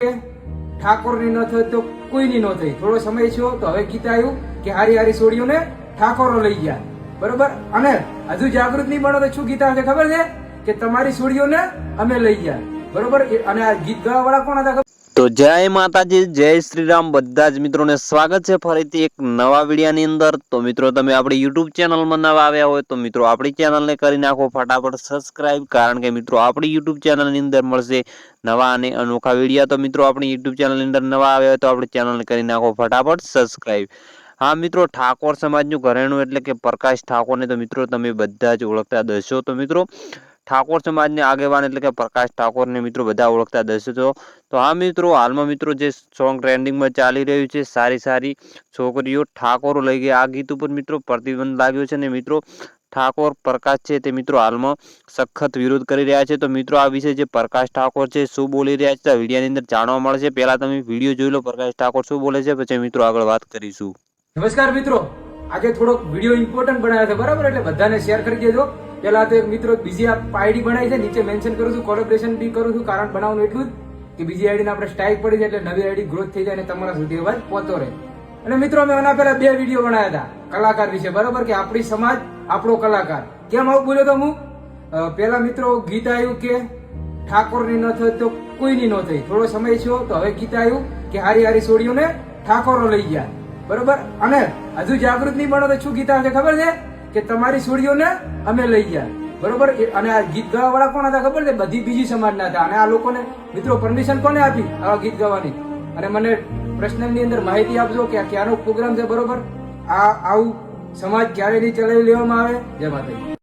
ઠાકોરની ન થઈ તો કોઈની ન થઈ. થોડો સમય થયો તો હવે ગીત આવ્યું કે હારી હારી સોડીઓને ઠાકોરો લઈ ગયા. બરોબર? અને હજુ જાગૃત નહીં બનો તો શું ગીત આવશે ખબર છે? કે તમારી સોડીઓને અમે લઈ ગયા. બરોબર? અને આ ગીત ગાવા વાળા કોણ હતા તો જય માતાજી, જય શ્રી રામ બધા જ મિત્રોને સ્વાગત છે ફરીથી એક નવા વિડીયાની અંદર. તો મિત્રો, તમે આપણી યુટ્યુબ ચેનલમાં નવા આવ્યા હોય તો મિત્રો, આપણી ચેનલને કરી નાખો ફટાફટ સબસ્ક્રાઇબ, કારણ કે મિત્રો, આપણી યુટ્યુબ ચેનલની અંદર મળશે નવા અને અનોખા વિડીયા. તો મિત્રો, આપણી યુટ્યુબ ચેનલની અંદર નવા આવ્યા હોય તો આપણી ચેનલને કરી નાખો ફટાફટ સબસ્ક્રાઇબ. હા, મિત્રો, ઠાકોર સમાજનું ઘરેણું એટલે કે પ્રકાશ ઠાકોરને તો મિત્રો, તમે બધા જ ઓળખતા દશો તો મિત્રો ઠાકોર સમાજને આગેવાન એટલે કે પ્રકાશ ઠાકોરને મિત્રો બધા ઓળખતા દર્શકો. તો હા મિત્રો, હાલમાં મિત્રો જે સોંગ ટ્રેન્ડિંગમાં ચાલી રહ્યું છે, સારી સારી છોકરીઓ ઠાકોરો લઈ ગયા. આ ગીત ઉપર મિત્રો પ્રતિબંધ લાગ્યો છે ને મિત્રો, ઠાકોર પ્રકાશ છે તે મિત્રો હાલમાં સખત વિરોધ કરી રહ્યા છે. તો મિત્રો, આ વિશે જે પ્રકાશ ઠાકોર છે, શું બોલી રહ્યા છે આ વિડીયોની અંદર જાણવા મળશે. પહેલા તમે વીડિયો જોઈ લો, પ્રકાશ ઠાકોર શું બોલે છે, પછી મિત્રો આગળ વાત કરીશું. નમસ્કાર મિત્રો. આજે થોડોક વીડિયો ઇમ્પોર્ટન્ટ બનાવ્યો છે, બરાબર? એટલે બધાને શેર કરી દેજો. પેલા તો એક મિત્રો બીજી આઈડી બનાવી છે, નીચે મેન્શન કરું છું કોલેબ્રેશન બી કરું છું, કારણ બનાવવાનું એટલું જ કે બીજી આઈડીને આપણે સ્ટ્રાઇક પડી જાય એટલે નવી આઈડી ગ્રોથ થઈ જાય અને તમારા સુધી અવાજ પહોંચતો રહે. અને મિત્રો મેં એના પહેલા બે વીડિયો બનાવ્યા હતા, કલાકાર વિશે, બરોબર? કે આપણી સમાજ, આપણો કલાકાર. કેમ આવું બોલ્યો તો હું? પેલા મિત્રો ગીત આવ્યું કે ઠાકોરની ન થઈ તો કોઈની ન થઈ? થોડો સમય થયો તો હવે ગીત આવ્યું કે હારી હારી સોડીઓને ઠાકોરો લઈ ગયા. બરોબર? અને હજુ જાગૃત નહીં બનો તો શું ગીત આવશે ખબર છે? કે તમારી સોડીઓને અમે લઈ ગયા. બરોબર? અને આ ગીત ગાવા વાળા કોણ હતા ખબર છે? બધી બીજી સમાજના હતા. અને આ લોકોને મિત્રો પરમિશન કોને આપી આવા ગીત ગાવાની? અને મને પ્રશ્નની અંદર માહિતી આપજો કે આ ક્યાંનો પ્રોગ્રામ છે, બરોબર? આ આવું સમાજ ક્યારે નહીં ચલાવી લેવામાં આવે? જય માતાજી.